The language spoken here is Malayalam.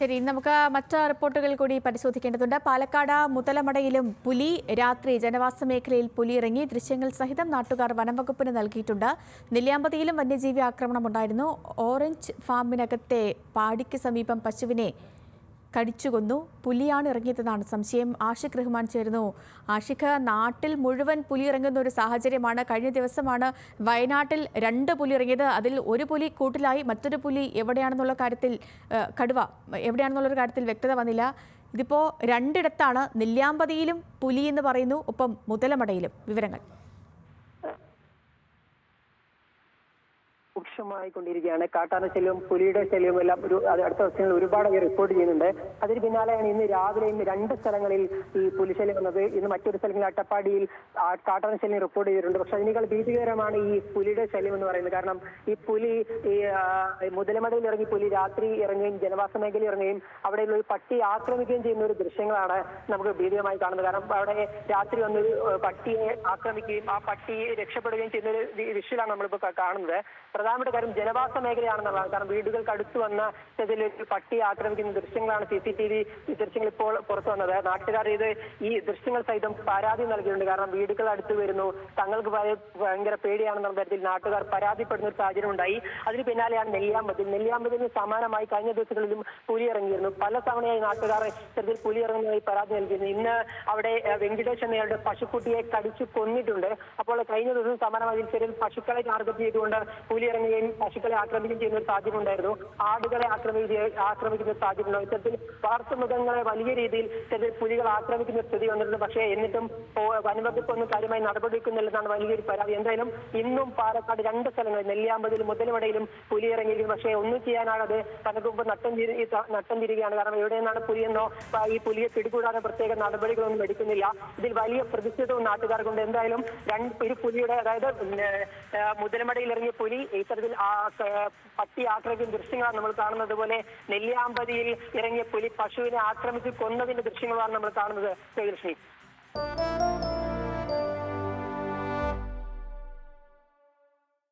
ശരി നമുക്ക് മറ്റ് റിപ്പോർട്ടുകൾ കൂടി പരിശോധിക്കേണ്ടതുണ്ട്. പാലക്കാട് മുതലമടയിലും പുലി രാത്രി ജനവാസ മേഖലയിൽ പുലി ഇറങ്ങി ദൃശ്യങ്ങൾ സഹിതം നാട്ടുകാർ വനംവകുപ്പിന് നൽകിയിട്ടുണ്ട്. നെല്ലിയാമ്പതിയിലും വന്യജീവി ആക്രമണം ഉണ്ടായിരുന്നു. ഓറഞ്ച് ഫാമിനകത്തെ പാടിക്ക് സമീപം പശുവിനെ കടിച്ചുകൊന്നു. പുലിയാണ് ഇറങ്ങിയതെന്നാണ് സംശയം. ആഷിഖ് റഹ്മാൻ ചേരുന്നു. ആഷിഖ് നാട്ടിൽ മുഴുവൻ പുലി ഇറങ്ങുന്ന ഒരു സാഹചര്യമാണ്. കഴിഞ്ഞ ദിവസമാണ് വയനാട്ടിൽ രണ്ട് പുലി ഇറങ്ങിയത്. അതിൽ ഒരു പുലി കൂട്ടിലായി. മറ്റൊരു പുലി എവിടെയാണെന്നുള്ള കാര്യത്തിൽ കടുവ എവിടെയാണെന്നുള്ള കാര്യത്തിൽ വ്യക്തത വന്നില്ല. ഇതിപ്പോൾ രണ്ടിടത്താണ്. നെല്ലിയാമ്പതിയിലും പുലി എന്ന് പറയുന്നു. ഒപ്പം മുതലമടയിലും. വിവരങ്ങൾ. രൂക്ഷമായി കൊണ്ടിരിക്കുകയാണ് കാട്ടാന ശല്യവും പുലിയുടെ ശല്യവും എല്ലാം ഒരു അടുത്ത ദിവസങ്ങളിൽ ഒരുപാട് റിപ്പോർട്ട് ചെയ്യുന്നുണ്ട്. അതിന് പിന്നാലെയാണ് ഇന്ന് രാവിലെ ഇന്ന് രണ്ട് സ്ഥലങ്ങളിൽ ഈ പുലിശല്യം വന്നത്. ഇന്ന് മറ്റൊരു സ്ഥലങ്ങളിൽ അട്ടപ്പാടിയിൽ കാട്ടാന ശല്യം റിപ്പോർട്ട് ചെയ്തിട്ടുണ്ട്. പക്ഷെ അതിനേക്കാൾ ഭീതികരമാണ് ഈ പുലിയുടെ ശല്യം എന്ന് പറയുന്നത്. കാരണം ഈ പുലി ഈ മുതലമടയിൽ ഇറങ്ങി പുലി രാത്രി ഇറങ്ങുകയും ജനവാസ മേഖലയിൽ ഇറങ്ങുകയും അവിടെയുള്ള ഒരു പട്ടി ആക്രമിക്കുകയും ചെയ്യുന്ന ഒരു ദൃശ്യങ്ങളാണ് നമുക്ക് ഭീതികമായി കാണുന്നത്. കാരണം അവിടെ രാത്രി വന്നൊരു പട്ടിയെ ആക്രമിക്കുകയും ആ പട്ടിയെ രക്ഷപ്പെടുകയും ചെയ്യുന്ന ഒരു വിഷയമാണ് കാ- കാണുന്നത്. പ്രധാനപ്പെട്ട കാര്യം ജനവാസ മേഖലയാണെന്നുള്ളതാണ്. കാരണം വീടുകൾക്ക് അടുത്ത് വന്ന ഇതിൽ ഒരു പട്ടിയെ ആക്രമിക്കുന്ന ദൃശ്യങ്ങളാണ് സി സി ടി വി ദൃശ്യങ്ങൾ ഇപ്പോൾ പുറത്തു വന്നത്. നാട്ടുകാർ ഇത് ഈ ദൃശ്യങ്ങൾ സഹിതം പരാതി നൽകിയിട്ടുണ്ട്. കാരണം വീടുകൾ അടുത്ത് വരുന്നു. തങ്ങൾക്ക് ഭയ- ഭയങ്കര പേടിയാണെന്നുള്ള തരത്തിൽ നാട്ടുകാർ പരാതിപ്പെടുന്ന ഒരു സാഹചര്യം ഉണ്ടായി. അതിന് പിന്നാലെയാണ് നെല്ലിയാമ്പതി. നെല്ലിയാമ്പതിന് സമാനമായി കഴിഞ്ഞ ദിവസങ്ങളിലും പുലി ഇറങ്ങിയിരുന്നു പല തവണയായി നാട്ടുകാർ ഇത്തരത്തിൽ പുലി ഇറങ്ങുന്നതായി പരാതി നൽകിയിരുന്നു. ഇന്ന് അവിടെ വെങ്കിടേഷ് എന്നയാളുടെ പശുക്കുട്ടിയെ കടിച്ചു കൊന്നിട്ടുണ്ട്. അപ്പോൾ കഴിഞ്ഞ ദിവസം സമാനമായി ചെറിയ പശുക്കളെ ടാർഗറ്റ് ചെയ്തുകൊണ്ട് പുലി ഇറങ്ങുകയും പശുക്കളെ ആക്രമിക്കുകയും ചെയ്യുന്ന ഒരു സാഹചര്യം ഉണ്ടായിരുന്നു ആടുകളെ ആക്രമിക്കുക ആക്രമിക്കുന്ന ഒരു സാഹചര്യം ഉണ്ടായിരുന്നു ഇത്തരത്തിൽ വളർത്തുമൃഗങ്ങളെ വലിയ രീതിയിൽ ഇത്തരത്തിൽ പുലികൾ ആക്രമിക്കുന്ന സ്ഥിതി വന്നിരുന്നു പക്ഷേ എന്നിട്ടും വനംവകുപ്പ് ഒന്നും കാര്യമായി നടപടിയെടുക്കുന്നില്ലെന്നാണ് വലിയൊരു പരാതി. എന്തായാലും ഇന്നും പാലക്കാട് രണ്ട് സ്ഥലങ്ങളിൽ നെല്ലിയാമ്പതിലും മുതലുമടയിലും പുലി ഇറങ്ങിയിരിക്കുന്നു. പക്ഷേ ഒന്നും ചെയ്യാനാകാതെ വനംവകുപ്പ് നട്ടം തിരി നട്ടം തിരികെയാണ്. കാരണം എവിടെ നിന്നാണ് പുലിയെന്നോ ഈ പുലിയെ പിടികൂടാതെ പ്രത്യേക നടപടികളൊന്നും എടുക്കുന്നില്ല. ഇതിൽ വലിയ പ്രതിഷേധവും നാട്ടുകാർക്കുണ്ട്. എന്തായാലും രണ്ട് ഒരു പുലിയുടെ അതായത് മുതലമടയിൽ ഇറങ്ങിയ പുലി ഇത്തരത്തിൽ ആ പട്ടി ആക്രമിക്കുന്ന ദൃശ്യങ്ങളാണ് നമ്മൾ കാണുന്നത്. പോലെ നെല്ലിയാമ്പതിയിൽ ഇറങ്ങിയ പുലി പശുവിനെ ആക്രമിച്ച് കൊന്നതിന്റെ ദൃശ്യങ്ങളാണ് നമ്മൾ കാണുന്നത്. ശ്രീകൃഷ്ണി